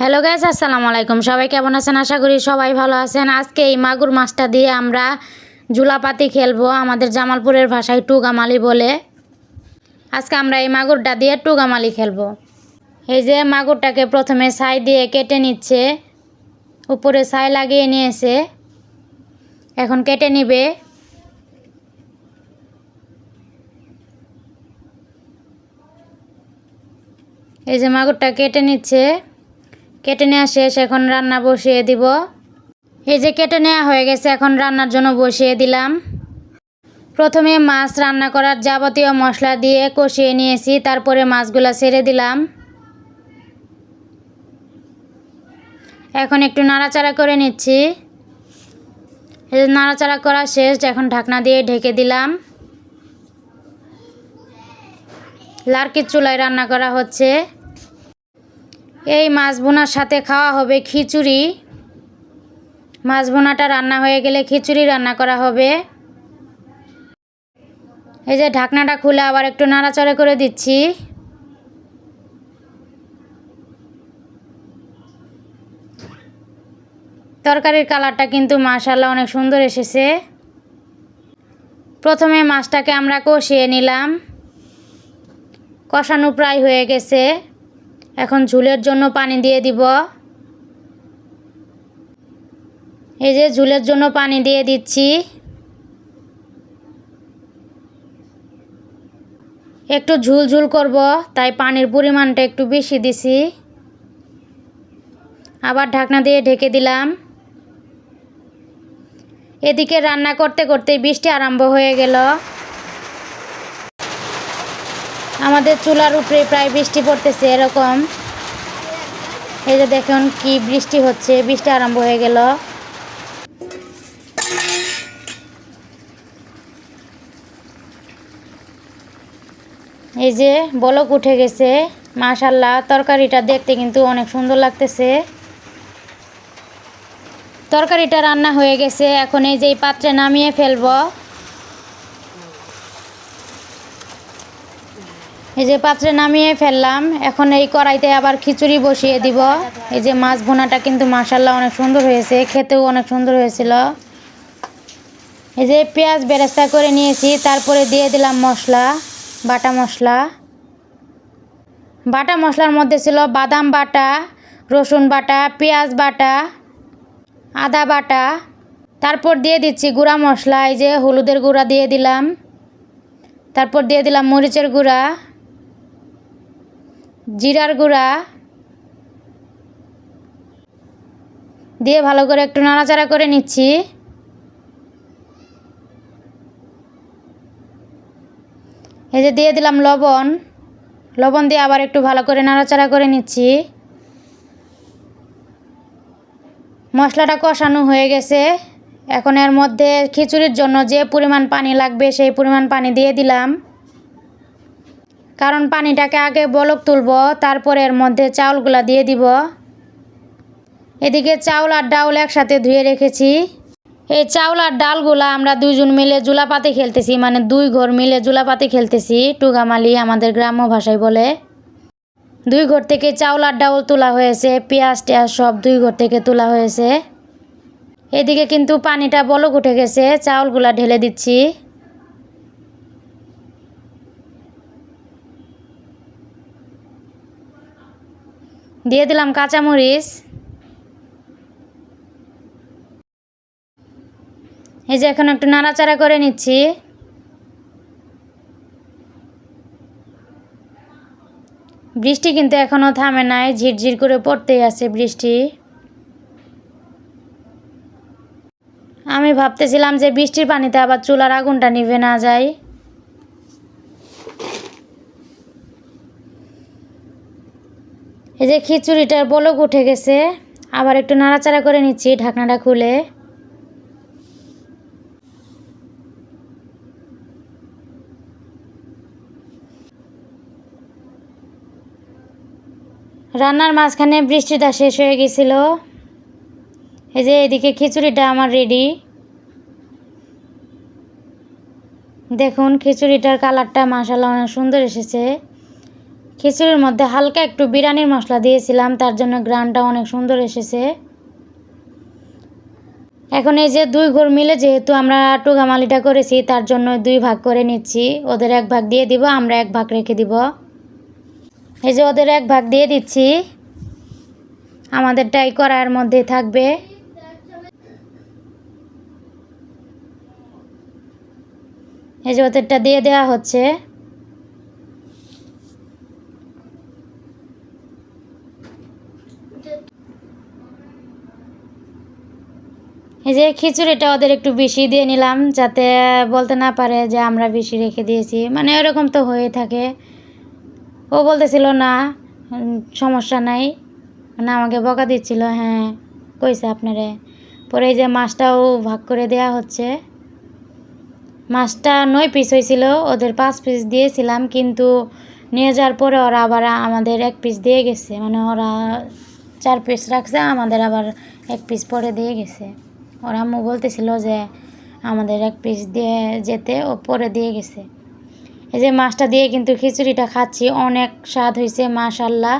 Hello guys আসসালামু আলাইকুম। সবাই কেমন আছেন? আশা করি সবাই ভালো আছেন। আজকে এই মাগুর মাছটা দিয়ে আমরা জুলাপাতি খেলব আমাদের জামালপুরের ভাষায় টুগামালি বলে। আজকে আমরা এই মাগুরটা দিয়ে টুগামালি খেলব। এই যে মাগুরটাকে প্রথমে ছাই দিয়ে কেটে নিচ্ছে। উপরে ছাই লাগিয়ে নিয়েছে। এখন কেটে নিবে। এই যে মাগুরটা কেটে নিচ্ছে। কেটে নেওয়া শেষ, এখন রান্না বসিয়ে দিব। এই যে কেটে নেওয়া হয়ে গেছে, এখন রান্নার জন্য বসিয়ে দিলাম। প্রথমে মাছ রান্না করার যাবতীয় মশলা দিয়ে কষিয়ে নিয়েছি, তারপরে মাছগুলো ছেড়ে দিলাম। এখন একটু নাড়াচাড়া করে নিচ্ছি। নাড়াচাড়া করা শেষ, এখন ঢাকনা দিয়ে ঢেকে দিলাম। লার্কির চুলায় রান্না করা হচ্ছে। এই মাছ বোনার সাথে খাওয়া হবে খিচুড়ি। মাছ বোনাটা রান্না হয়ে গেলে খিচুড়ি রান্না করা হবে। এই যে ঢাকনাটা খুলে আবার একটু নাড়াচাড়া করে দিচ্ছি। তরকারির কালারটা কিন্তু মাশাল্লাহ অনেক সুন্দর এসেছে। প্রথমে মাছটাকে আমরা কষিয়ে নিলাম। কষানো প্রায় হয়ে গেছে। এখন ঝুলের জন্য পানি দিয়ে দিব। এই যে ঝুলের জন্য পানি দিয়ে দিচ্ছি। একটু ঝুল ঝুল করব, তাই পানির পরিমাণটা একটু বেশি দিছি। আবার ঢাকনা দিয়ে ঢেকে দিলাম। এদিকে রান্না করতে করতে বৃষ্টি আরম্ভ হয়ে গেল। আমাদের চুলার উপরে প্রায় বৃষ্টি পড়তেছে এরকম। এই যে দেখুন কি বৃষ্টি হচ্ছে, বৃষ্টি আরম্ভ হয়ে গেল। এই যে বলক উঠে গেছে মাশাল্লাহ তরকারিটা দেখতে কিন্তু অনেক সুন্দর লাগতেছে। তরকারিটা রান্না হয়ে গেছে, এখন এই যে পাত্রে নামিয়ে ফেলব। এই যে পাত্রে নামিয়ে ফেললাম। এখন এই কড়াইতে আবার খিচুড়ি বসিয়ে দিব। এই যে মাছ ভুনাটা কিন্তু মাসাল্লাহ অনেক সুন্দর হয়েছে, খেতেও অনেক সুন্দর হয়েছিল। এই যে পেঁয়াজ বেরেস্তা করে নিয়েছি, তারপরে দিয়ে দিলাম মশলা, বাটা মশলা। বাটা মশলার মধ্যে ছিল বাদাম বাটা, রসুন বাটা, পেঁয়াজ বাটা, আদা বাটা। তারপর দিয়ে দিচ্ছি গুঁড়া মশলা, এই যে হলুদের গুঁড়া দিয়ে দিলাম। তারপর দিয়ে দিলাম মরিচের গুঁড়া। জিরার গুঁড়া। দিয়ে ভালো করে একটু নাড়াচাড়া করে নিচ্ছি। এই যে দিয়ে দিলাম লবণ। লবণ দিয়ে আবার একটু ভালো করে নাড়াচাড়া করে নিচ্ছি। মশলাটা কষানো হয়ে গেছে। এখন এর মধ্যে খিচুড়ির জন্য যে পরিমাণ পানি লাগবে সেই পরিমাণ পানি দিয়ে দিলাম। কারণ পানিটাকে আগে বলক তুলব, তারপরে এর মধ্যে চাউলগুলা দিয়ে দিব। এদিকে চাউল আর ডাউল একসাথে ধুয়ে রেখেছি। এই চাউল আর ডালগুলা আমরা দুইজন মিলে জুলাপাতি খেলতেছি মানে দুই ঘর মিলে জুলাপাতি খেলতেছি, টুগামালি আমাদের গ্রাম্য ভাষায় বলে। দুই ঘর থেকে চাউল আর ডাউল তোলা হয়েছে, পেঁয়াজ টেয়াজ সব দুই ঘর থেকে তোলা হয়েছে। এদিকে কিন্তু পানিটা বলক উঠে গেছে, চাউলগুলা ঢেলে দিচ্ছি। দিয়ে দিলাম কাঁচামরিচ। এই যে এখন একটু নাড়াচাড়া করে নিচ্ছি। বৃষ্টি কিন্তু এখনও থামে নাই, ঝিরঝির করে পড়তেই আছে বৃষ্টি। আমি ভাবতেছিলাম যে বৃষ্টির পানিতে আবার চুলার আগুনটা নিভে না যায়। এই যে খিচুড়িটার বলক উঠে গেছে, আবার একটু নাড়াচাড়া করে নিচ্ছি ঢাকনাটা খুলে। রান্নার মাঝখানে বৃষ্টিটা শেষ হয়ে গেছিল। এই যে এদিকে খিচুড়িটা আমার রেডি দেখুন, খিচুড়িটার কালারটা মাসাল্লাহ অনেক সুন্দর এসেছে। খিচুড়ির মধ্যে হালকা একটু বিরিয়ানির মশলা দিয়েছিলাম, তার জন্য গ্রানটা অনেক সুন্দর এসেছে। এখন এই যে দুই ঘর মিলে যেহেতু আমরা টুকামালিটা করেছি, তার জন্য দুই ভাগ করে নিচ্ছি। ওদের এক ভাগ দিয়ে দিব, আমরা এক ভাগ রেখে দিব। এই যে ওদের এক ভাগ দিয়ে দিচ্ছি। আমাদেরটাই করার মধ্যে থাকবে। এই যে ওদেরটা দিয়ে দেওয়া হচ্ছে। এই যে খিচুড়িটা ওদের একটু বেশি দিয়ে নিলাম যাতে বলতে না পারে যে আমরা বেশি রেখে দিয়েছি। মানে এরকম তো হয়ে থাকে। ও বলতেছিল, না সমস্যা নাই। মানে আমাকে বকা দিচ্ছিল হ্যাঁ কইছে আপনারে। পরে এই যে মাছটাও ভাগ করে দেয়া হচ্ছে। মাছটা নয় পিস হয়েছিল, ওদের পাঁচ পিস দিয়েছিলাম, কিন্তু নিয়ে যাওয়ার পরে ওরা আবার আমাদের এক পিস দিয়ে গেছে। মানে ওরা চার পিস রাখছে, আমাদের আবার এক পিস পরে দিয়ে গেছে। ওরা আম্মু বলতেছিল যে আমাদের এক পিস দিয়ে যেতে, ও পরে দিয়ে গেছে। এই যে মাছটা দিয়ে কিন্তু খিচুড়িটা খাচ্ছি, অনেক স্বাদ হয়েছে মাশাল্লাহ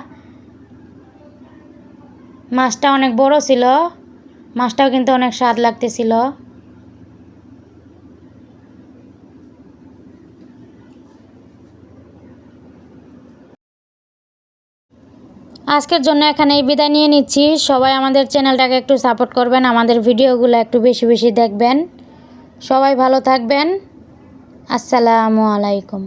মাছটা অনেক বড় ছিল, মাছটাও কিন্তু অনেক স্বাদ লাগতেছিল। আজকের জন্য এখানে এই বিদায় নিয়ে নিচ্ছি। সবাই আমাদের চ্যানেলটাকে একটু সাপোর্ট করবেন, আমাদের ভিডিওগুলো একটু বেশি বেশি দেখবেন। সবাই ভালো থাকবেন। আসসালামু আলাইকুম।